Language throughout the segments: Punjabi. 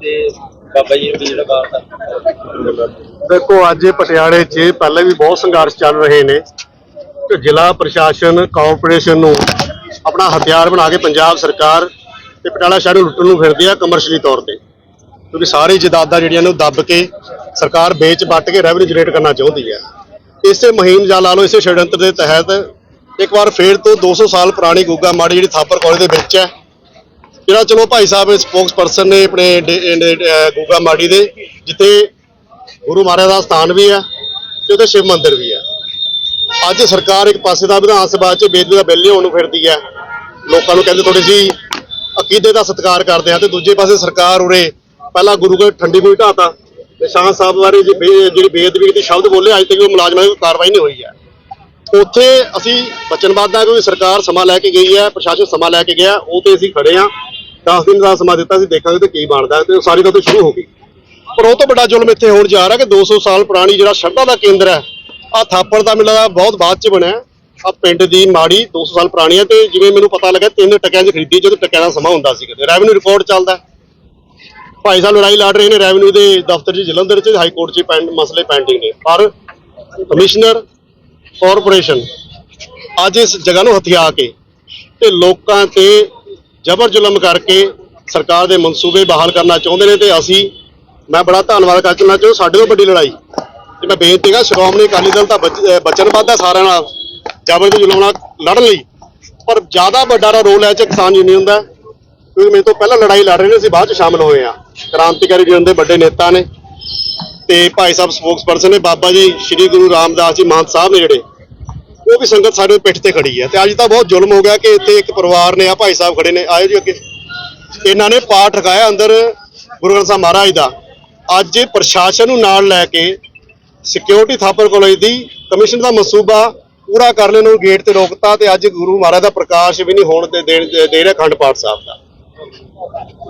ਤੇ ਬਾਬਾ ਜੀ ਵੀ ਜਿਹੜਾ ਬਾਤ ਦੇਖੋ, ਅੱਜ ਪਟਿਆਲੇ 'ਚ ਪਹਿਲੇ ਵੀ ਬਹੁਤ ਸੰਘਰਸ਼ ਚੱਲ ਰਹੇ ਨੇ ਕਿ ਜ਼ਿਲ੍ਹਾ ਪ੍ਰਸ਼ਾਸਨ ਕਾਰਪੋਰੇਸ਼ਨ ਨੂੰ ਆਪਣਾ ਹਥਿਆਰ ਬਣਾ ਕੇ ਪੰਜਾਬ ਸਰਕਾਰ ਤੇ ਪਟਿਆਲਾ ਸ਼ਹਿਰ ਨੂੰ ਲੁੱਟਣ ਨੂੰ ਫਿਰਦੀ ਆ ਕਮਰਸ਼ੀਅਲੀ ਤੌਰ ਤੇ। ਕਿਉਂਕਿ ਸਾਰੀ ਜਾਇਦਾਦਾਂ ਜਿਹੜੀਆਂ ਨੇ ਉਹ ਦੱਬ ਕੇ ਸਰਕਾਰ ਵੇਚ ਵੱਟ ਕੇ ਰੈਵਨਿਊ ਜਨਰੇਟ ਕਰਨਾ ਚਾਹੁੰਦੀ ਹੈ ਇਸੇ ਮੁਹਿੰਮ ਜਾਂ ਲਾ ਲਓ, ਇਸੇ ਛੜਯੰਤਰ ਦੇ ਤਹਿਤ ਇੱਕ ਵਾਰ ਫੇਰ ਤੋਂ 200 ਸਾਲ ਪੁਰਾਣੀ ਗੁੱਗਾ ਮਾੜੀ ਜਿਹੜੀ ਥਾਪਰ ਕਾਲਜ ਦੇ ਵਿੱਚ ਹੈ ਜਿਹੜਾ ਚਲੋ ਭਾਈ ਸਾਹਿਬ ਸਪੋਕਸ ਪਰਸਨ ਨੇ ਆਪਣੇ ਡੇ- ਡੇ- ਮਾੜੀ ਦੇ, ਜਿੱਥੇ ਗੁਰੂ ਮਹਾਰਾਜ ਦਾ ਸਥਾਨ ਵੀ ਹੈ ਤੇ ਉਹਦੇ ਸ਼ਿਵ ਮੰਦਿਰ ਵੀ ਹੈ ਅੱਜ ਸਰਕਾਰ ਇੱਕ ਪਾਸੇ ਦਾ ਵਿਧਾਨ ਸਭਾ 'ਚ ਬੇਦਬੀ ਦਾ ਬਿੱਲ ਲਿਆਉਣ ਨੂੰ ਫਿਰਦੀ ਹੈ ਲੋਕਾਂ ਨੂੰ ਕਹਿੰਦੇ ਥੋੜੀ ਜੀ, ਅਕੀਦੇ ਦਾ ਸਤਿਕਾਰ ਕਰਦੇ ਆ ਤੇ ਦੂਜੇ ਪਾਸੇ ਸਰਕਾਰ ਉਰੇ ਪਹਿਲਾਂ ਗੁਰੂ ਘਰ ਠੰਡੀ ਕੋਈ ਢਾਤਾ ਨਿਸ਼ਾਨ ਸਾਹਿਬ ਬਾਰੇ ਬੇ- ਜਿਹੜੀ ਬੇਦਬੀ ਦੀ ਸ਼ਬਦ ਬੋਲੇ, ਅੱਜ ਤੱਕ ਉਹ ਮੁਲਾਜ਼ਮਾਂ ਦੀ ਕੋਈ ਕਾਰਵਾਈ ਨਹੀਂ ਹੋਈ ਹੈ ਉੱਥੇ ਅਸੀਂ ਵਚਨਬੱਧ ਹਾਂ ਕਿਉਂਕਿ ਸਰਕਾਰ ਸਮਾਂ ਲੈ ਕੇ ਗਈ ਹੈ ਪ੍ਰਸ਼ਾਸਨ ਸਮਾਂ ਲੈ ਕੇ ਗਿਆ, ਉਹ ਤੇ ਅਸੀਂ ਖੜੇ ਹਾਂ 10 ਦਿਨ ਦਾ ਸਮਾਂ ਦਿੱਤਾ ਸੀ, ਦੇਖਾਂਗੇ ਤੇ ਕੀ ਬਣਦਾ ਤੇ ਉਹ ਸਾਰੀ ਗੱਲ ਤੋਂ ਸ਼ੁਰੂ ਹੋ ਗਈ। ਪਰ ਉਹ ਤੋਂ ਵੱਡਾ ਜ਼ੁਲਮ ਇੱਥੇ ਹੋਣ ਜਾ ਰਿਹਾ ਕਿ 200 ਸਾਲ ਪੁਰਾਣੀ ਜਿਹੜਾ ਸ਼ਰਧਾ ਦਾ ਕੇਂਦਰ ਹੈ ਆ ਥਾਪੜ ਦਾ ਮੇਲਾ ਬਹੁਤ ਬਾਅਦ ਚ ਬਣਿਆ ਆ ਪਿੰਡ ਦੀ ਮਾੜੀ 200 ਸਾਲ ਪੁਰਾਣੀ ਹੈ ਤੇ ਜਿਵੇਂ ਮੈਨੂੰ ਪਤਾ ਲੱਗਾ, ਤਿੰਨ ਟਕਿਆਂ 'ਚ ਖਰੀਦੀ ਜਦੋਂ ਟਕਿਆਂ ਦਾ ਸਮਾਂ ਹੁੰਦਾ ਸੀ ਕਦੇ। ਰੈਵਨਿਊ ਰਿਕਾਰਡ ਚੱਲਦਾ ਭਾਈ ਸਾਹਿਬ ਲੜਾਈ ਲੜ ਰਹੇ ਨੇ ਰੈਵਨਿਊ ਦੇ ਦਫ਼ਤਰ 'ਚ, ਜਲੰਧਰ 'ਚ ਹਾਈ ਕੋਰਟ 'ਚ ਪੈਂਡ ਮਸਲੇ ਪੈਂਡਿੰਗ ਨੇ। ਪਰ ਕਮਿਸ਼ਨਰ ਕਾਰਪੋਰੇਸ਼ਨ ਅੱਜ ਇਸ ਜਗ੍ਹਾ ਨੂੰ ਹਥਿਆ ਕੇ ਤੇ ਲੋਕਾਂ ਤੇ ਜ਼ਬਰ ਜ਼ੁਲਮ ਕਰਕੇ ਸਰਕਾਰ ਦੇ ਮਨਸੂਬੇ ਬਹਾਲ ਕਰਨਾ ਚਾਹੁੰਦੇ ਨੇ ਤੇ ਅਸੀਂ, ਮੈਂ ਬੜਾ ਧੰਨਵਾਦ ਕਰਨਾ ਚਾਹੁੰਦਾ ਸਾਡੇ ਤੋਂ ਵੱਡੀ ਲੜਾਈ, ਤੇ ਮੈਂ ਬੇਨਤੀ ਕਰਾਂ ਸ਼੍ਰੋਮਣੀ ਅਕਾਲੀ ਦਲ ਤਾਂ ਬਚ- ਅਹ ਬਚਨਬੱਧ ਹੈ ਸਾਰਿਆਂ ਨਾਲ, ਜ਼ਬਰ ਤੇ ਜ਼ੁਲਮ ਨਾਲ ਲੜਨ ਲਈ, ਪਰ ਜ਼ਿਆਦਾ ਵੱਡਾ ਰੋਲ ਹੈ ਚ ਕਿਸਾਨ ਯੂਨੀਅਨ ਦਾ, ਕਿਉਂਕਿ ਮੇਰੇ ਤੋਂ ਪਹਿਲਾਂ ਲੜਾਈ ਲੜ ਰਹੇ ਨੇ, ਅਸੀਂ ਬਾਅਦ ਚ ਸ਼ਾਮਲ ਹੋਏ ਆ ਕ੍ਰਾਂਤੀਕਾਰੀ ਯੂਨੀਅਨ ਦੇ ਵੱਡੇ ਨੇਤਾ ਨੇ, ਤੇ ਭਾਈ ਸਾਹਿਬ ਸਪੋਕਸ ਪਰਸਨ ਨੇ ਬਾਬਾ ਜੀ, ਸ੍ਰੀ ਗੁਰੂ ਰਾਮਦਾਸ ਜੀ ਮਾਨ ਸਾਹਿਬ ਨੇ ਜਿਹੜੇ ਉਹ ਵੀ ਸੰਗਤ ਸਾਡੇ ਪਿੱਠ ਤੇ ਖੜੀ ਹੈ ਤੇ ਅੱਜ ਤਾਂ ਬਹੁਤ ਜ਼ੁਲਮ ਹੋ ਗਿਆ ਕਿ ਇੱਥੇ ਇੱਕ ਪਰਿਵਾਰ ਨੇ, ਆ ਭਾਈ ਸਾਹਿਬ ਖੜੇ ਨੇ, ਆਇਓ ਜੀ ਅੱਗੇ। ਇਹਨਾਂ ਨੇ ਪਾਠ ਰਖਾਇਆ ਅੰਦਰ ਗੁਰੂ ਗ੍ਰੰਥ ਸਾਹਿਬ ਮਹਾਰਾਜ ਦਾ। ਅੱਜ ਪ੍ਰਸ਼ਾਸਨ ਨੂੰ ਨਾਲ ਲੈ ਕੇ ਸਿਕਿਉਰਿਟੀ ਥਾਪਰ ਕਾਲਜ ਦੀ, ਕਮਿਸ਼ਨ ਦਾ ਮਸੂਬਾ ਪੂਰਾ ਕਰ ਲੈਣ ਨੂੰ ਗੇਟ ਤੇ ਰੋਕਤਾ ਤੇ ਅੱਜ ਗੁਰੂ ਮਹਾਰਾਜ ਦਾ ਪ੍ਰਕਾਸ਼ ਵੀ ਨਹੀਂ ਹੋਣ ਤੇ ਦੇ ਰਿਹਾ ਖੰਡ ਪਾਠ ਸਾਹਿਬ ਦਾ।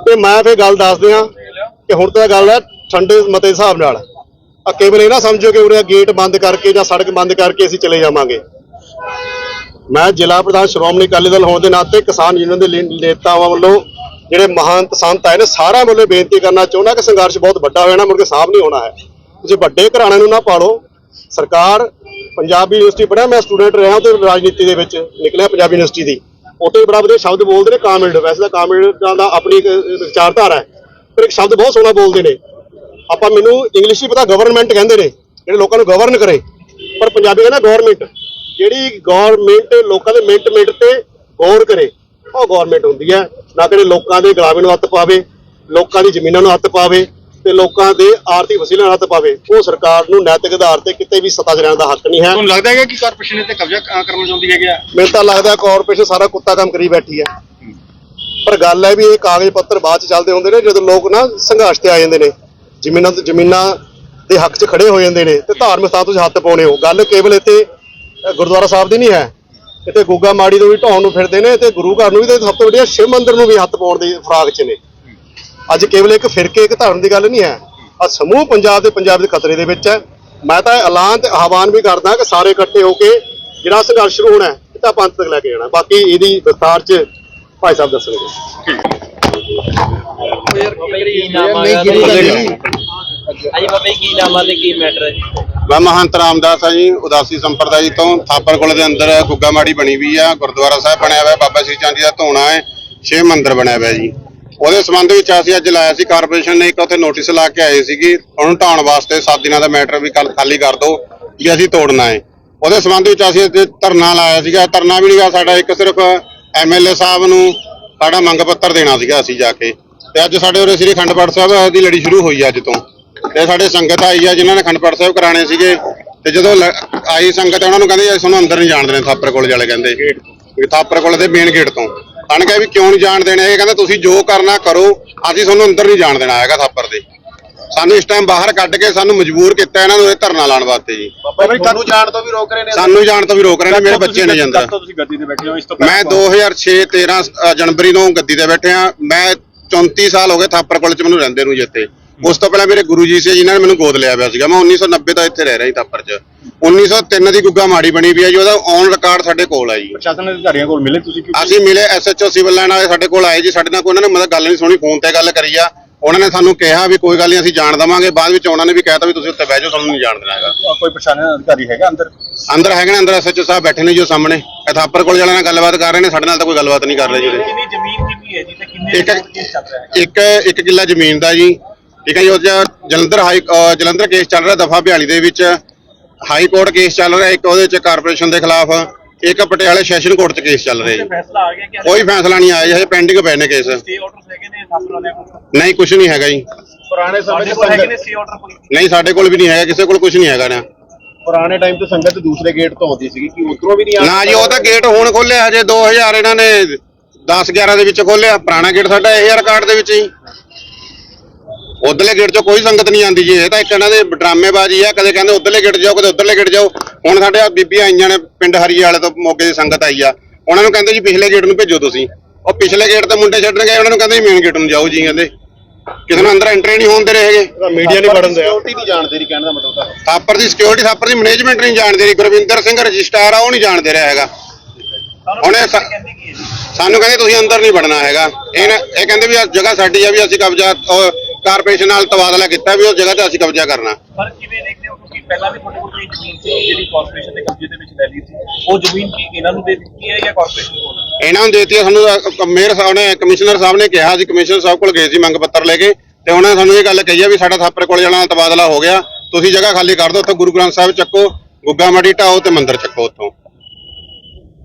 ਤੇ ਮੈਂ ਫੇਰ ਗੱਲ ਦੱਸ ਦਿਆਂ ਕਿ ਹੁਣ ਤਾਂ ਗੱਲ ਹੈ ਠੰਡੇ ਮਤੇ ਹਿਸਾਬ ਨਾਲ। ਆ ਕੇਵਲ ਇਹ ਨਾ ਸਮਝੋ ਕਿ ਉਰੇ ਗੇਟ ਬੰਦ ਕਰਕੇ ਜਾਂ ਸੜਕ ਬੰਦ ਕਰਕੇ ਅਸੀਂ ਚਲੇ ਜਾਵਾਂਗੇ। ਮੈਂ ਜ਼ਿਲ੍ਹਾ ਪ੍ਰਧਾਨ ਸ਼੍ਰੋਮਣੀ ਅਕਾਲੀ ਦਲ ਹੋਣ ਦੇ ਨਾਤੇ ਕਿਸਾਨ ਯੂਨੀਅਨ ਦੇ ਨੇਤਾਵਾਂ ਵੱਲੋਂ ਜਿਹੜੇ ਮਹਾਨ ਸੰਤ ਆਏ ਨੇ, ਸਾਰਿਆਂ ਵੱਲੋਂ ਬੇਨਤੀ ਕਰਨਾ ਚਾਹੁੰਦਾ ਕਿ ਸੰਘਰਸ਼ ਬਹੁਤ ਵੱਡਾ ਹੋਇਆ ਨਾ, ਮੁੜ ਕੇ ਸਾਫ਼ ਨਹੀਂ ਹੋਣਾ ਹੈ। ਤੁਸੀਂ ਵੱਡੇ ਘਰਾਣੇ ਨੂੰ ਨਾ ਪਾਲੋ। ਸਰਕਾਰ ਪੰਜਾਬੀ ਯੂਨੀਵਰਸਿਟੀ ਪੜਿਆ ਮੈਂ ਸਟੂਡੈਂਟ ਰਿਹਾ ਤੇ ਰਾਜਨੀਤੀ ਦੇ ਵਿੱਚ, ਨਿਕਲਿਆ ਪੰਜਾਬੀ ਯੂਨੀਵਰਸਿਟੀ ਦੀ। ਉੱਥੇ ਵੀ ਬੜਾ ਵਧੀਆ ਸ਼ਬਦ ਬੋਲਦੇ ਨੇ ਕਾਮਰੇਡ ਵੈਸੇ ਤਾਂ ਕਾਮਰੇਡਾਂ ਦਾ ਆਪਣੀ ਇੱਕ ਵਿਚਾਰਧਾਰਾ ਹੈ। ਪਰ ਇੱਕ ਸ਼ਬਦ ਬਹੁਤ ਸੋਹਣਾ ਬੋਲਦੇ ਨੇ। ਆਪਾਂ ਮੈਨੂੰ ਇੰਗਲਿਸ਼ ਹੀ ਪਤਾ ਗਵਰਨਮੈਂਟ ਕਹਿੰਦੇ ਨੇ, ਜਿਹੜੇ ਲੋਕਾਂ ਨੂੰ ਗਵਰਨ ਕਰੇ। ਪਰ ਪੰਜਾਬੀ ਕਹਿੰਦਾ ਗਵਰਨਮੈਂਟ ਜਿਹੜੀ ਗਵਰਨਮੈਂਟ ਲੋਕਾਂ ਦੇ ਮਿੰਟ ਮਿੰਟ ਤੇ ਗੌਰ ਕਰੇ ਉਹ ਗਵਰਨਮੈਂਟ ਹੁੰਦੀ ਹੈ। ਨਾ ਕਿ ਲੋਕਾਂ ਦੇ ਗੁਲਾਮੀ ਨੂੰ ਹੱਥ ਪਾਵੇ ਲੋਕਾਂ ਦੀ ਜ਼ਮੀਨਾਂ ਨੂੰ ਹੱਥ ਪਾਵੇ ਤੇ ਲੋਕਾਂ ਦੇ ਆਰਥਿਕ ਵਸੀਲਿਆਂ ਨੂੰ ਹੱਥ ਪਾਵੇ। ਉਹ ਸਰਕਾਰ ਨੂੰ ਨੈਤਿਕ ਆਧਾਰ ਤੇ ਕਿਤੇ ਵੀ ਸੱਤਾ 'ਚ ਰਹਿਣ ਦਾ ਹੱਕ ਨਹੀਂ ਹੈ। ਤੁਹਾਨੂੰ ਲੱਗਦਾ ਹੈਗਾ ਕਿ ਕਾਰਪੋਰੇਸ਼ਨ ਤੇ ਕਬਜ਼ਾ ਕਰਨਾ ਚਾਹੁੰਦੀ ਹੈਗੀ ਆ? ਮੈਨੂੰ ਤਾਂ ਲੱਗਦਾ ਕਾਰਪੋਰੇਸ਼ਨ ਸਾਰਾ ਕੁੱਤਾ ਕੰਮ ਕਰੀ ਬੈਠੀ ਹੈ। ਪਰ ਗੱਲ ਹੈ ਵੀ ਇਹ ਕਾਗਜ਼ ਪੱਤਰ ਬਾਅਦ ਚ ਚੱਲਦੇ ਹੁੰਦੇ ਨੇ ਜਦੋਂ ਲੋਕ ਨਾ ਸੰਘਰਸ਼ ਤੇ ਆ ਜਾਂਦੇ ਨੇ। ਜ਼ਮੀਨਾਂ ਤੇ ਜ਼ਮੀਨਾਂ ਦੇ ਹੱਕ 'ਚ ਖੜੇ ਹੋ ਜਾਂਦੇ ਨੇ ਤੇ ਧਾਰਮਿਕ ਸਥਾਨ ਤੁਸੀਂ ਹੱਥ ਪਾਉਣੇ ਹੋ। ਗੱਲ ਕੇਵਲ ਇੱਥੇ ਗੁਰਦੁਆਰਾ ਸਾਹਿਬ ਦੀ ਨਹੀਂ ਹੈ। ਇੱਥੇ ਗੁੱਗਾ ਮਾੜੀ ਤੋਂ ਵੀ ਢਾਉਣ ਨੂੰ ਫਿਰਦੇ ਨੇ ਤੇ ਗੁਰੂ ਘਰ ਨੂੰ ਵੀ ਤੇ ਸਭ ਤੋਂ ਵੱਡੀਆ ਸ਼ਿਵ ਮੰਦਿਰ ਨੂੰ ਵੀ ਹੱਥ ਪਾਉਣ ਦੀ ਫਰਾਗ 'ਚ ਨੇ। ਅੱਜ ਕੇਵਲ ਇੱਕ ਫਿਰਕੇ ਇੱਕ ਧਰਮ ਦੀ ਗੱਲ ਨਹੀਂ ਹੈ। ਆ ਸਮੂਹ ਪੰਜਾਬ ਦੇ ਪੰਜਾਬ ਦੇ ਖਤਰੇ ਦੇ ਵਿੱਚ ਹੈ। ਮੈਂ ਤਾਂ ਇਹ ਐਲਾਨ ਤੇ ਆਹਵਾਨ ਵੀ ਕਰਦਾ ਕਿ ਸਾਰੇ ਇਕੱਠੇ ਹੋ ਕੇ ਜਿਹੜਾ ਸੰਘਰਸ਼ ਸ਼ੁਰੂ ਹੋਣਾ ਹੈ ਇਹ ਤਾਂ ਪੰਥ ਤੱਕ ਲੈ ਕੇ ਜਾਣਾ। ਬਾਕੀ ਇਹਦੀ ਵਿਸਤਾਰ 'ਚ ਭਾਈ ਸਾਹਿਬ ਦੱਸਣਗੇ। ਬਾਬਾ ਜੀ ਕੀ ਨਾਮ ਆ ਕੀ ਨਾਮ ਆ ਤੇ ਕੀ ਮੈਟਰ ਹੈ ਜੀ। ਮੈਂ ਮਹੰਤ ਰਾਮਦਾਸ ਆ ਜੀ, ਉਦਾਸੀ ਸੰਪਰਦਾਇ ਤੋਂ। ਥਾਪਰ ਕੋਲ ਦੇ ਅੰਦਰ ਗੁੱਗਾ ਮਾੜੀ ਬਣੀ ਵੀ ਆ, ਗੁਰਦੁਆਰਾ ਸਾਹਿਬ ਬਣਿਆ ਹੋਇਆ, ਬਾਬਾ ਸ਼੍ਰੀ ਚੰਦ ਜੀ ਦਾ ਧੋਣਾ ਹੈ, ਛੇ ਮੰਦਿਰ ਬਣਿਆ ਹੋਇਆ ਜੀ। ਉਹਦੇ ਸੰਬੰਧ ਵਿੱਚ ਅਸੀਂ ਅੱਜ ਲਾਇਆ ਸੀ ਕਾਰਪੋਰੇਸ਼ਨ ਨੇ ਇੱਕ ਉੱਥੇ ਨੋਟਿਸ ਲਾ ਕੇ ਆਏ ਸੀਗੇ, ਉਹਨੂੰ ਢਾਉਣ ਵਾਸਤੇ 7 ਦਿਨਾਂ ਦਾ ਮੈਟਰ ਵੀ ਕੱਲ ਖਾਲੀ ਕਰ ਦਿਓ, ਵੀ ਅਸੀਂ ਤੋੜਨਾ ਹੈ। ਉਹਦੇ ਸੰਬੰਧ ਵਿੱਚ ਅਸੀਂ ਇੱਥੇ ਧਰਨਾ ਲਾਇਆ ਸੀਗਾ, ਧਰਨਾ ਵੀ ਨਹੀਂਗਾ ਸਾਡਾ, ਇੱਕ ਸਿਰਫ ਐਮਐਲਏ ਸਾਹਿਬ ਨੂੰ ਸਾਡਾ ਮੰਗ ਪੱਤਰ ਦੇਣਾ ਸੀਗਾ ਅਸੀਂ ਜਾ ਕੇ। ਤੇ ਅੱਜ ਸਾਡੇ ਉਰੇ ਸ੍ਰੀ ਅਖੰਡ ਪਾਠ ਸਾਹਿਬ ਦੀ ਲੜੀ ਸ਼ੁਰੂ ਹੋਈ ਆ ਅੱਜ ਤੋਂ। ਤੇ ਸਾਡੇ ਸੰਗਤ ਆਈ ਆ ਜਿਨ੍ਹਾਂ ਨੇ ਅਖੰਡ ਪਾਠ ਸਾਹਿਬ ਕਰਾਣੇ ਸੀਗੇ। ਤੇ ਜਦੋਂ ਲ- ਆਈ ਸੰਗਤ ਉਹਨਾਂ ਨੂੰ ਕਹਿੰਦੇ ਅਸੀਂ ਤੁਹਾਨੂੰ ਅੰਦਰ ਨਹੀਂ ਜਾਣ ਦੇਣੇ ਥਾਪਰ ਕੋਲ ਵਾਲੇ ਕਹਿੰਦੇ। ਵੀ ਥਾਪਰ ਕੋਲ ਦੇ ਮੇਨ ਗੇਟ ਤੋਂ। ਅਣ ਕਹੇ ਵੀ ਕਿਉਂ ਨਹੀਂ ਜਾਣ ਦੇਣੇ? ਇਹ ਕਹਿੰਦਾ ਤੁਸੀਂ ਜੋ ਕਰਨਾ ਕਰੋ ਅਸੀਂ ਤੁਹਾਨੂੰ ਅੰਦਰ ਨਹੀਂ ਜਾਣ ਦੇਣਾ ਹੈਗਾ ਥਾਪਰ ਦੇ। ਸਾਨੂੰ ਇਸ ਟਾਈਮ ਬਾਹਰ ਕੱਢ ਕੇ ਸਾਨੂੰ ਮਜਬੂਰ ਕੀਤਾ ਇਹਨਾਂ ਨੂੰ ਇਹ ਧਰਨਾ ਲਾਉਣ ਵਾਸਤੇ ਜੀ। ਤੁਹਾਨੂੰ ਜਾਣ ਤੋਂ ਵੀ ਰੋਕ ਰਹੇ ਨੇ ਸਾਨੂੰ ਜਾਣ ਤੋਂ ਵੀ ਰੋਕ ਰਹੇ ਨੇ ਮੇਰੇ ਬੱਚੇ ਨੇ ਜਾਂਦਾ। ਤੁਸੀਂ ਗੱਦੀ ਤੇ ਬੈਠੇ ਹੋ? ਇਸ ਤੋਂ ਮੈਂ 2006 13 ਅ, ਜਨਵਰੀ ਨੂੰ ਗੱਦੀ ਤੇ ਬੈਠਿਆ ਮੈਂ 34 ਸਾਲ ਹੋ ਗਏ ਥਾਪਰ ਕੋਲ ਚ ਮੈਨੂੰ ਰਹਿੰਦੇ ਨੂੰ ਜਿੱਥੇ ਉਸ ਤੋਂ ਪਹਿਲਾਂ ਮੇਰੇ ਗੁਰੂ ਜੀ ਸੀ ਜਿਨ੍ਹਾਂ ਨੇ ਮੈਨੂੰ ਗੋਦ ਲਿਆ ਪਿਆ ਸੀਗਾ। ਮੈਂ 1990 ਤੋਂ ਇੱਥੇ ਰਹਿ ਰਿਹਾ ਜੀ ਥਾਪਰ ਚ। 1903 ਦੀ ਗੁੱਗਾ ਮਾੜੀ ਬਣੀ ਵੀ ਹੈ ਜੀ ਉਹਦਾ ਔਨ ਰਿਕਾਰਡ ਸਾਡੇ ਕੋਲ ਹੈ। ਜੀ ਪ੍ਰਸ਼ਾਸਨ ਦੇ ਅਧਿਕਾਰੀਆਂ ਕੋਲ ਮਿਲੇ ਤੁਸੀਂ ਕਿਉਂ ਅਸੀਂ ਮਿਲੇ ਐਸਐਚਓ ਸਿਵਲ ਲਾਈਨ ਵਾਲੇ ਸਾਡੇ ਕੋਲ ਆਏ ਜੀ ਸਾਡੇ ਨਾਲ ਕੋਈ ਉਹਨਾਂ ਨੇ ਮਤਲਬ ਗੱਲ ਨਹੀਂ ਸੁਣੀ ਫੋਨ ਤੇ ਗੱਲ ਕਰੀ ਆ। ਉਹਨਾਂ ਨੇ ਸਾਨੂੰ ਕਿਹਾ ਵੀ ਕੋਈ ਗੱਲ ਨਹੀਂ ਅਸੀਂ ਜਾਣ ਦੇਵਾਂਗੇ। ਬਾਅਦ ਵਿੱਚ ਉਹਨਾਂ ਨੇ ਵੀ ਕਹਿਤਾ ਵੀ ਤੁਸੀਂ ਉੱਤੇ ਬਹਿ ਜਾਓ ਤੁਹਾਨੂੰ ਨਹੀਂ ਜਾਣ ਦੇਣਾ ਹੈਗਾ। ਕੋਈ ਪਛਾਣਿਆ ਅਧਿਕਾਰੀ ਹੈਗਾ ਅੰਦਰ? ਅੰਦਰ ਹੈਗੇ ਨੇ ਅੰਦਰ ਐਸਐਚਓ ਸਾਹਿਬ ਬੈਠੇ ਨੇ ਜੀ ਉਹ ਸਾਹਮਣੇ। ਇਹ ਥਾਪਰ ਕੋਲ ਜਾਣਾ ਨਾਲ ਗੱਲਬਾਤ ਕਰ ਰਹੇ ਨੇ ਸਾਡੇ ਨਾਲ ਤਾਂ ਕੋਈ ਗੱਲਬਾਤ ਨਹੀਂ ਕਰ ਰਹੇ ਜੀ ਜ਼ਮੀਨ ਕਿੰਨੀ ਹੈ ਜੀ ਤੇ ਕਿੰਨੇ ਇੱਕ ਇੱਕ ਕਿੱਲਾ ਜ਼ਮੀਨ ਦਾ ਜੀ। ਠੀਕ ਹੈ ਜੀ ਉਹ 'ਚ ਜਲੰਧਰ ਹਾਈ ਜਲੰਧਰ ਕੇਸ ਚੱਲ ਰਿਹਾ ਦਫਾ 42 ਦੇ ਵਿੱਚ। ਹਾਈ ਕੋਰਟ ਕੇਸ ਚੱਲ ਰਿਹਾ ਇੱਕ ਉਹਦੇ 'ਚ ਕਾਰਪੋਰੇਸ਼ਨ ਦੇ ਖਿਲਾਫ ਇੱਕ ਪਟਿਆਲੇ ਸੈਸ਼ਨ ਕੋਰਟ 'ਚ ਕੇਸ ਚੱਲ ਰਿਹਾ ਜੀ। ਫੈਸਲਾ ਆ ਗਿਆ ਕਿ ਕੋਈ ਫੈਸਲਾ ਨਹੀਂ ਆਇਆ ਜੀ ਹਜੇ ਪੈਂਡਿੰਗ ਪਏ ਨੇ ਕੇਸ। ਸਟੇ ਆਰਡਰਸ ਹੈਗੇ ਨੇ ਥਾਪਰ ਵਾਲਿਆਂ ਕੋਲ। ਨਹੀਂ ਕੁਝ ਨਹੀਂ ਹੈਗਾ ਜੀ। ਪੁਰਾਣੇ ਸਮੇਂ ਸਾਡੇ ਦੇ ਕੋਲ ਹੈਗੇ ਨੇ ਸੰਗਤ ਸਟੇ ਆਰਡਰ ਕੋਈ ਨਹੀਂ ਸਾਡੇ ਕੋਲ ਵੀ ਨਹੀਂ ਹੈਗਾ ਕਿਸੇ ਕੋਲ ਕੁਝ ਨਹੀਂ ਹੈਗਾ ਨਾ। ਪੁਰਾਣੇ ਟਾਈਮ ਤੋਂ ਸੰਗਤ ਦੂਸਰੇ ਗੇਟ ਤੋਂ ਆਉਂਦੀ ਸੀਗੀ ਕਿ ਉਧਰੋਂ ਵੀ ਨਹੀਂ ਆ ਨਾ ਜੀ ਉਹ ਤਾਂ ਗੇਟ ਹੁਣ ਖੋਲਿਆ ਹਜੇ 2000 ਇਹਨਾਂ ਨੇ 10 11 ਦੇ ਵਿੱਚ ਖੋਲਿਆ ਪੁਰਾਣਾ ਗੇਟ ਸਾਡਾ ਇਹ ਰਿਕਾਰਡ ਦੇ ਵਿੱਚ ਹੀ ਉਧਰਲੇ ਗੇਟ 'ਚੋਂ ਕੋਈ ਸੰਗਤ ਨਹੀਂ ਆਉਂਦੀ ਜੀ ਇਹ ਤਾਂ ਇੱਕ ਇਹਨਾਂ ਦੇ ਡਰਾਮੇਬਾਜ਼ੀ ਆ ਕਦੇ ਕਹਿੰਦੇ ਉਧਰਲੇ ਗੇਟ ਜਾਓ ਕਦੇ ਉਧਰਲੇ ਗੇਟ ਜਾਓ। ਹੁਣ ਸਾਡੇ ਆ ਬੀਬੀਆਂ ਆਈਆਂ ਨੇ ਪਿੰਡ ਹਰੀਏ ਵਾਲੇ ਤੋਂ ਮੋਗੇ ਦੀ ਸੰਗਤ ਆਈ ਆ। ਉਹਨਾਂ ਨੂੰ ਕਹਿੰਦੇ ਜੀ ਪਿਛਲੇ ਗੇਟ ਨੂੰ ਭੇਜੋ ਤੁਸੀਂ। ਉਹ ਪਿਛਲੇ ਗੇਟ ਤੇ ਮੁੰਡੇ ਛੱਡਣ ਗਏ ਉਹਨਾਂ ਨੂੰ ਕਹਿੰਦੇ ਮੇਨ ਗੇਟ ਨੂੰ ਜਾਓ ਜੀ ਕਹਿੰਦੇ। ਕਿਸੇ ਨੂੰ ਅੰਦਰ ਐਂਟਰੀ ਨਹੀਂ ਹੋਣ ਦੇ ਰਹੇ ਹੈਗੇ। ਮੀਡੀਆ ਨਹੀਂ ਵੜਨ ਦਿਆ। ਸਿਕਿਉਰਿਟੀ ਨਹੀਂ ਜਾਣਦੇ ਨਹੀਂ ਕਹਿਣ ਦਾ ਮਤਲਬ ਤਾਂ। ਥਾਪਰ ਦੀ ਸਿਕਿਉਰਿਟੀ ਥਾਪਰ ਦੀ ਮੈਨੇਜਮੈਂਟ ਨਹੀਂ ਜਾਣਦੇ ਰਹੀ ਗੁਰਵਿੰਦਰ ਸਿੰਘ ਰਜਿਸਟਰਾਰ ਆ ਉਹ ਨਹੀਂ ਜਾਣਦੇ ਰਿਹਾ ਹੈਗਾ। ਉਹਨੇ ਸਾਨੂੰ ਕਹਿੰਦੇ ਤੁਸੀਂ ਅੰਦਰ ਨਹੀਂ ਵੜਨਾ ਹੈਗਾ। ਇਹ ਇਹ ਕਹਿੰਦੇ ਵੀ ਜਗ੍ਹਾ ਸਾਡੀ ਆ ਵੀ ਅਸੀਂ ਕਬਜ਼ਾ ਕਾਰਪੋਰੇਸ਼ਨ ਨਾਲ ਤਬਾਦਲਾ ਕੀਤਾ ਵੀ ਉਸ ਜਗ੍ਹਾ ਤੇ ਅਸੀਂ ਕਬਜ਼ਾ ਕਰਨਾ। ਪਰ ਕਿਵੇਂ ਦੇਖਦੇ ਹੋ ਕਿ ਪਹਿਲਾਂ ਵੀ ਤੁਹਾਡੇ ਕੋਲ ਕੋਈ ਜ਼ਮੀਨ ਸੀ ਜਿਹੜੀ ਕਾਰਪੋਰੇਸ਼ਨ ਦੇ ਕਬਜ਼ੇ ਦੇ ਵਿੱਚ ਲੈ ਲਈ ਸੀ ਉਹ ਜ਼ਮੀਨ ਕੀ ਇਹਨਾਂ ਨੂੰ ਦੇ ਦਿੱਤੀ ਹੈ ਜਾਂ ਕਾਰਪੋਰੇਸ਼ਨ ਕੋਲ? ਇਹਨਾਂ ਨੂੰ ਦੇਤੀ ਸਾਨੂੰ ਮੇਅਰ ਸਾਹਿਬ ਨੇ ਕਮਿਸ਼ਨਰ ਸਾਹਿਬ ਨੇ ਕਿਹਾ ਸੀ ਕਮਿਸ਼ਨਰ ਸਾਹਿਬ ਕੋਲ ਗਏ ਸੀ ਮੰਗ ਪੱਤਰ ਲੈ ਕੇ ਤੇ ਉਹਨਾਂ ਨੇ ਸਾਨੂੰ ਇਹ ਗੱਲ ਕਹੀ ਆ ਵੀ ਸਾਡਾ ਥਾਪਰ ਕੋਲ ਜਾਣਾ ਤਬਾਦਲਾ ਹੋ ਗਿਆ ਤੁਸੀਂ ਜਗ੍ਹਾ ਖਾਲੀ ਕਰ ਦਿਓ ਉੱਥੇ ਗੁਰੂ ਗ੍ਰੰਥ ਸਾਹਿਬ ਚੱਕੋ ਗੁੱਗਾ ਮੜੀ ਢਾਓ ਤੇ ਮੰਦਿਰ ਚੱਕੋ ਉੱਥੋਂ।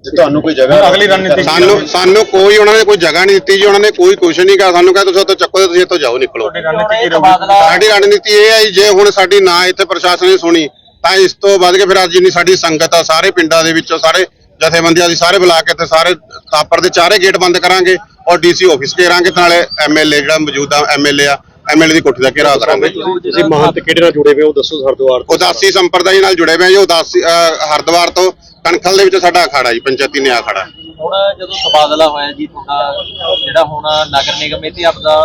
ਜੇ ਤੁਹਾਨੂੰ ਕੋਈ ਜਗ੍ਹਾ ਅਗਲੀ ਰਣਨੀਤੀ ਸਾਨੂੰ ਸਾਨੂੰ ਕੋਈ ਉਹਨਾਂ ਨੇ ਕੋਈ ਜਗ੍ਹਾ ਨਹੀਂ ਦਿੱਤੀ ਜੀ ਉਹਨਾਂ ਨੇ ਕੋਈ ਕੁਛ ਨਹੀਂ ਕਿਹਾ। ਸਾਨੂੰ ਕਿਹਾ ਤੁਸੀਂ ਉੱਥੇ ਚੱਕੋ ਤੇ ਤੁਸੀਂ ਇੱਥੋਂ ਜਾਓ ਨਿਕਲੋ। ਰਣਨੀਤੀ ਸਾਡੀ ਰਣਨੀਤੀ ਇਹ ਹੈ ਜੀ, ਜੇ ਹੁਣ ਸਾਡੀ ਨਾ ਇੱਥੇ ਪ੍ਰਸ਼ਾਸਨ ਨੇ ਸੁਣੀ ਤਾਂ ਇਸ ਤੋਂ ਵੱਧ ਕੇ ਫਿਰ ਅੱਜ ਜਿੰਨੀ ਸਾਡੀ ਸੰਗਤ ਆ ਸਾਰੇ ਪਿੰਡਾਂ ਦੇ ਵਿੱਚੋਂ ਸਾਰੇ ਜਥੇਬੰਦੀਆਂ ਦੀ ਸਾਰੇ ਬੁਲਾ ਕੇ ਤੇ ਸਾਰੇ ਥਾਪਰ ਦੇ ਚਾਰੇ ਗੇਟ ਬੰਦ ਕਰਾਂਗੇ ਔਰ ਡੀਸੀ ਆਫਿਸ ਘੇਰਾਂਗੇ ਤੇ ਨਾਲੇ ਐਮਐਲਏ ਜਿਹੜਾ ਮੌਜੂਦਾ ਐਮਐਲਏ ਆ ਐਮਐਲਏ ਦੀ ਕੋਠੀ ਦਾ ਘੇਰਾਓ ਕਰਾਂਗੇ। ਤੁਸੀਂ ਮਹੰਤ ਕਿਹੜੇ ਨਾਲ ਜੁੜੇ ਹੋਏ ਹੋ? ਦੱਸੋ ਹਰਦੁਆਰ ਤੋਂ। ਉਦਾਸੀ ਸੰਪਰਦਾਇ ਨਾਲ ਜੁੜੇ ਹੋਏ ਹਾਂ ਜੀ ਉਦਾਸੀ ਅਹ, ਹਰਿਦੁਆਰ ਤੋਂ ਕਣਖਲ ਦੇ ਵਿੱਚ ਸਾਡਾ ਅਖਾੜਾ ਜੀ ਪੰਚਾਇਤੀ ਨਿਆਂ ਅਖਾੜਾ। ਹੁਣ ਜਦੋਂ ਤਬਾਦਲਾ ਹੋਇਆ ਜੀ ਤੁਹਾਡਾ ਜਿਹੜਾ ਹੁਣ ਨਗਰ ਨਿਗਮ ਇਹ ਤੇ ਆਪਦਾ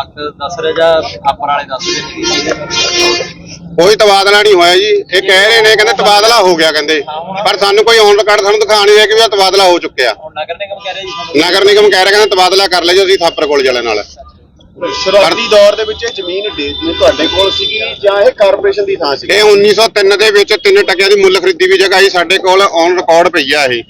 ਹੱਕ ਦੱਸ ਰਿਹਾ ਜਾਂ ਆਪਰ ਵਾਲੇ ਦੱਸ ਰਹੇ ਨੇ? ਕੋਈ ਤਬਾਦਲਾ ਨਹੀਂ ਹੋਇਆ ਜੀ। ਇਹ ਕਹਿ ਰਹੇ ਨੇ ਕਹਿੰਦੇ ਤਬਾਦਲਾ ਹੋ ਗਿਆ ਕਹਿੰਦੇ। ਪਰ ਸਾਨੂੰ ਕੋਈ ਔਨ ਰਿਕਾਰਡ ਸਾਨੂੰ ਦਿਖਾ ਨਹੀਂ ਰਿਹਾ ਕਿ ਵੀ ਇਹ ਤਬਾਦਲਾ ਹੋ ਚੁੱਕਿਆ। ਨਗਰ ਨਿਗਮ ਕਹਿ ਰਿਹਾ ਜੀ ਨਗਰ ਨਿਗਮ ਕਹਿ ਰਿਹਾ ਕਹਿੰਦੇ ਤਬਾਦਲਾ ਕਰ ਲਿਓ ਜੀ ਅਸੀਂ ਥਾਪਰ ਕੋਲ ਜਾਲੇ ਨਾਲ। ਸ਼ੁਰੂਆਤੀ ਦੌਰ ਦੇ ਵਿੱਚ ਇਹ ਜ਼ਮੀਨ ਡੇ- ਤੁਹਾਡੇ ਕੋਲ ਸੀਗੀ ਜਾਂ ਇਹ ਕਾਰਪੋਰੇਸ਼ਨ ਦੀ ਥਾਂ ਸੀ ਇਹ 1903 ਦੇ ਵਿੱਚ 3 ਟਕਿਆਂ ਦੀ ਮੁੱਲ ਖਰੀਦੀ ਵੀ ਜਗ੍ਹਾ ਸੀ ਸਾਡੇ ਕੋਲ ਔਨ ਰਿਕਾਰਡ ਪਈ ਆ ਇਹ।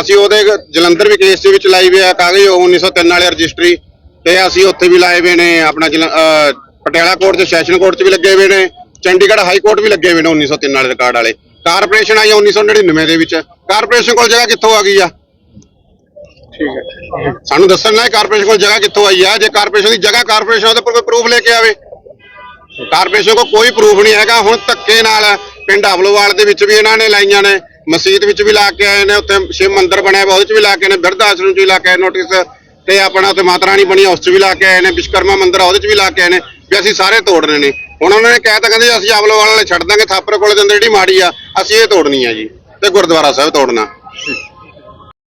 ਅਸੀਂ ਉਹਦੇ ਜਲੰਧਰ ਵੀ ਕੇਸ ਦੇ ਵਿੱਚ ਲਾਈ ਵੀ ਆ ਕਾਗਜ਼ ਉਹ 1903 ਵਾਲੇ ਰਜਿਸਟਰੀ ਤੇ ਅਸੀਂ ਉੱਥੇ ਵੀ ਲਾਏ ਹੋਏ ਨੇ ਆਪਣਾ ਜਲ- ਅਹ ਪਟਿਆਲਾ ਕੋਰਟ 'ਚ ਸੈਸ਼ਨ ਕੋਰਟ 'ਚ ਵੀ ਲੱਗੇ ਹੋਏ ਨੇ ਚੰਡੀਗੜ੍ਹ ਹਾਈ ਕੋਰਟ ਵੀ ਲੱਗੇ ਹੋਏ ਨੇ 1903 ਵਾਲੇ ਰਿਕਾਰਡ ਵਾਲੇ। ਕਾਰਪੋਰੇਸ਼ਨ ਆਈ ਆ 1999 ਦੇ ਵਿੱਚ। ਕਾਰਪੋਰੇਸ਼ਨ ਕੋਲ ਜਗ੍ਹਾ ਕਿੱਥੋਂ ਆ ਗਈ ਆ? ਠੀਕ ਹੈ। ਸਾਨੂੰ ਦੱਸਣ ਨਾ ਕਾਰਪੋਰੇਸ਼ਨ ਕੋਲ ਜਗ੍ਹਾ ਕਿੱਥੋਂ ਆਈ ਆ? ਜੇ ਕਾਰਪੋਰੇਸ਼ਨ ਦੀ ਜਗ੍ਹਾ ਕਾਰਪੋਰੇਸ਼ਨ ਉਹਦੇ ਕੋਲ ਕੋਈ ਪ੍ਰੂਫ ਲੈ ਕੇ ਆਵੇ। ਕਾਰਪੋਰੇਸ਼ਨ ਕੋਲ ਕੋਈ ਪ੍ਰੂਫ ਨਹੀਂ ਹੈਗਾ। ਹੁਣ ਧੱਕੇ ਨਾਲ ਪਿੰਡ ਅਵਲੋਵਾਲ ਦੇ ਵਿੱਚ ਵੀ ਇਹਨਾਂ ਨੇ ਲਾਈਆਂ ਨੇ ਮਸਜਿਦ ਵਿੱਚ ਵੀ ਲਾ ਕੇ ਆਏ ਨੇ ਉੱਥੇ ਸ਼ਿਵ ਮੰਦਿਰ ਬਣਿਆ ਵਾ ਉਹਦੇ 'ਚ ਵੀ ਲਾ ਕੇ ਨੇ ਬਿਰਧ ਆਸ਼ਰਮ 'ਚ ਵੀ ਲਾ ਕੇ ਆਏ ਨੋਟਿਸ ਤੇ ਆਪਣਾ ਉੱਥੇ ਮਾਤਾ ਰਾਣੀ ਬਣੀ ਆ, ਉਸ 'ਚ ਵੀ ਲਾ ਕੇ ਆਏ ਨੇ ਵਿਸ਼ਕਰਮਾ ਮੰਦਿਰ ਆ ਉਹਦੇ 'ਚ ਵੀ ਲਾ ਕੇ ਆਏ ਨੇ ਵੀ ਅਸੀਂ ਸਾਰੇ ਤੋੜਨੇ ਨੇ। ਹੁਣ ਉਹਨਾਂ ਨੇ ਕਹਿ ਤਾਂ ਕਹਿੰਦੇ ਅਸੀਂ ਅਵਲੋਵਾਲ ਵਾਲੇ ਛੱਡ ਦਾਂਗੇ ਥਾਪਰ ਕੋਲੇ ਦੇ ਅੰਦਰ ਜਿਹੜੀ ਮਾੜੀ ਆ ਅਸੀਂ ਇਹ ਤੋੜਨੀ ਆ ਜੀ ਤੇ ਗੁਰਦੁਆਰਾ ਸਾਹਿਬ ਤੋੜਨਾ।